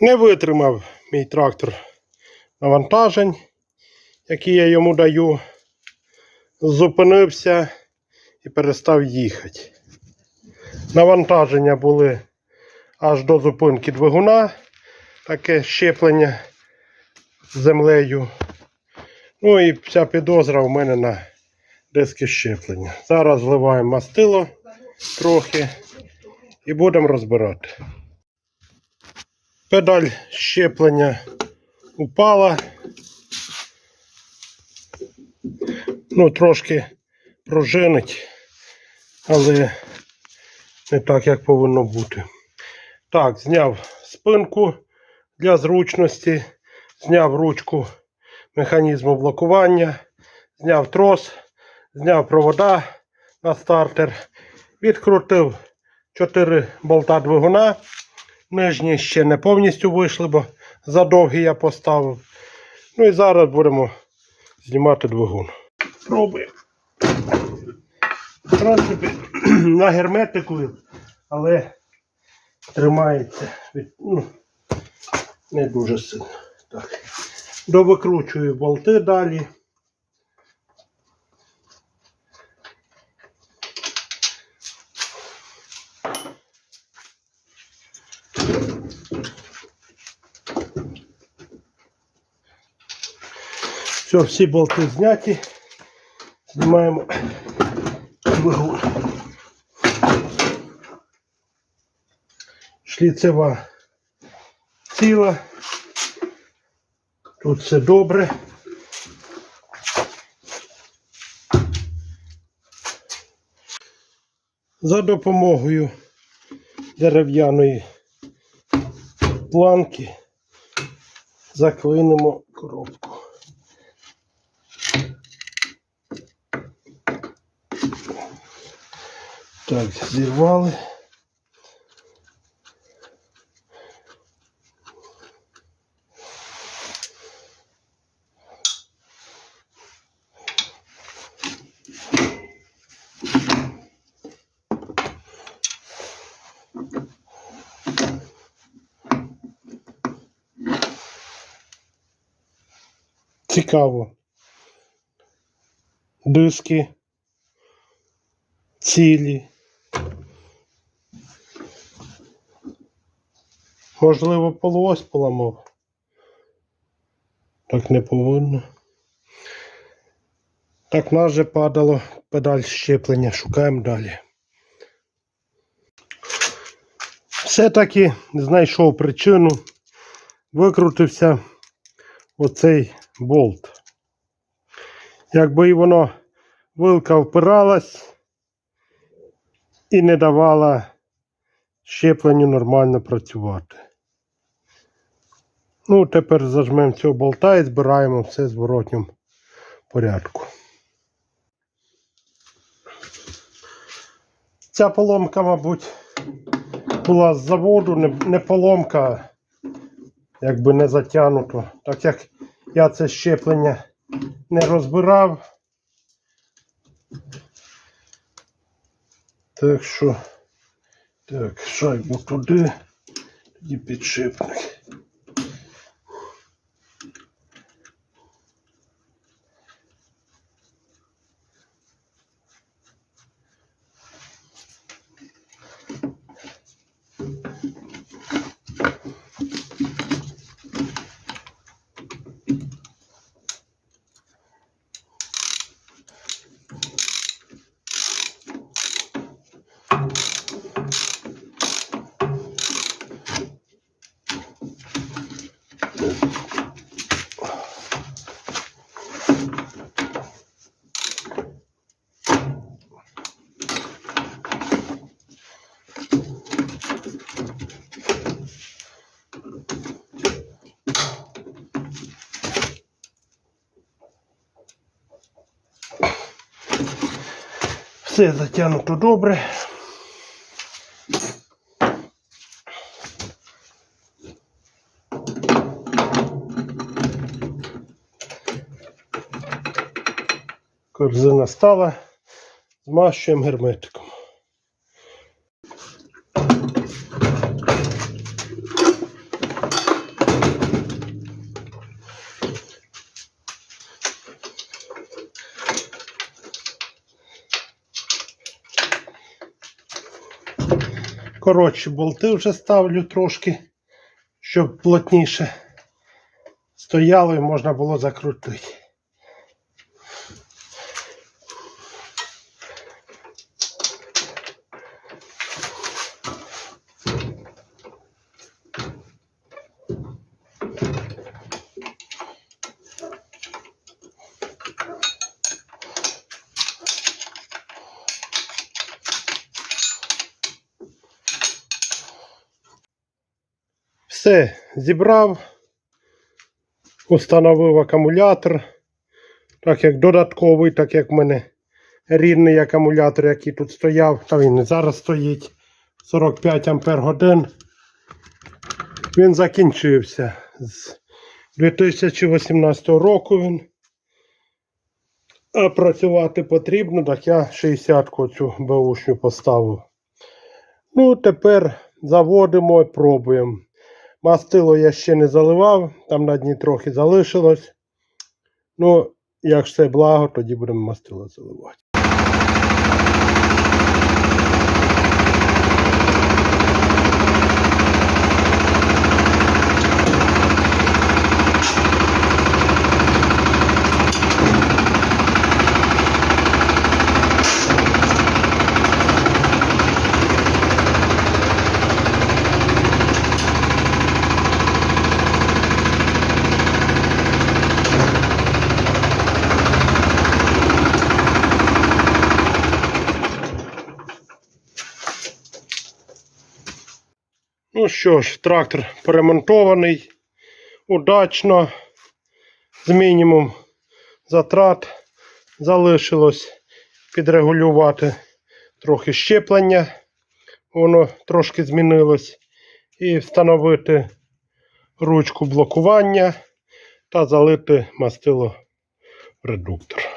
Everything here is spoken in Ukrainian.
Не витримав мій трактор навантажень, які я йому даю. Зупинився і перестав їхати. Навантаження були аж до зупинки двигуна, таке щеплення з землею. Ну і вся підозра у мене на диски щеплення. Зараз зливаємо мастило трохи і будемо розбирати. Педаль щеплення упала. Ну, трошки пружинить, але не так, як повинно бути. Так, зняв спинку для зручності, зняв ручку механізму блокування, зняв трос, зняв провода на стартер, відкрутив 4 болта двигуна. Нижні ще не повністю вийшли, бо задовгі я поставив. Ну і зараз будемо знімати двигун. Пробуємо. В принципі, на герметику, але тримається від, ну, не дуже сильно. Так. Довикручую болти далі. Все, всі болти зняті. Знімаємо двигун. Шліцева ціла. Тут все добре. За допомогою дерев'яної планки заклинимо коробку. Так, зірвали. Цікаво. Диски цілі. Можливо, полуось поламав. Так не повинно. Так, в нас же падало педаль щеплення. Шукаємо далі. Все-таки знайшов причину. Викрутився оцей болт. Якби воно вилка впиралась і не давала щепленню нормально працювати. Ну, тепер зажмемо цього болта і збираємо все в зворотньому порядку. Ця поломка, мабуть, була з заводу, не, поломка, якби не затягнуто. Так як я це щеплення не розбирав. Так що, так, шайбу туди, тоді підшипник. Все затягнуто добре. корзина стала, змащуємо герметиком. Коротше, болти вже ставлю трошки, щоб плотніше стояло і можна було закрутити. Все, зібрав, установив акумулятор. Так як додатковий, так як в мене рідний акумулятор, який тут стояв, та він і зараз стоїть 45 ампер годин. Він закінчився з 2018 року він. А працювати потрібно, так я 60-ку цю беушню поставив. Ну, тепер заводимо і пробуємо. Мастило я ще не заливав, там на дні трохи залишилось. Ну, як все благо, тоді будемо мастило заливати. Ну що ж, трактор перемонтований удачно, з мінімум затрат. Залишилось підрегулювати трохи щеплення, воно трошки змінилось, і встановити ручку блокування та залити мастило редуктор.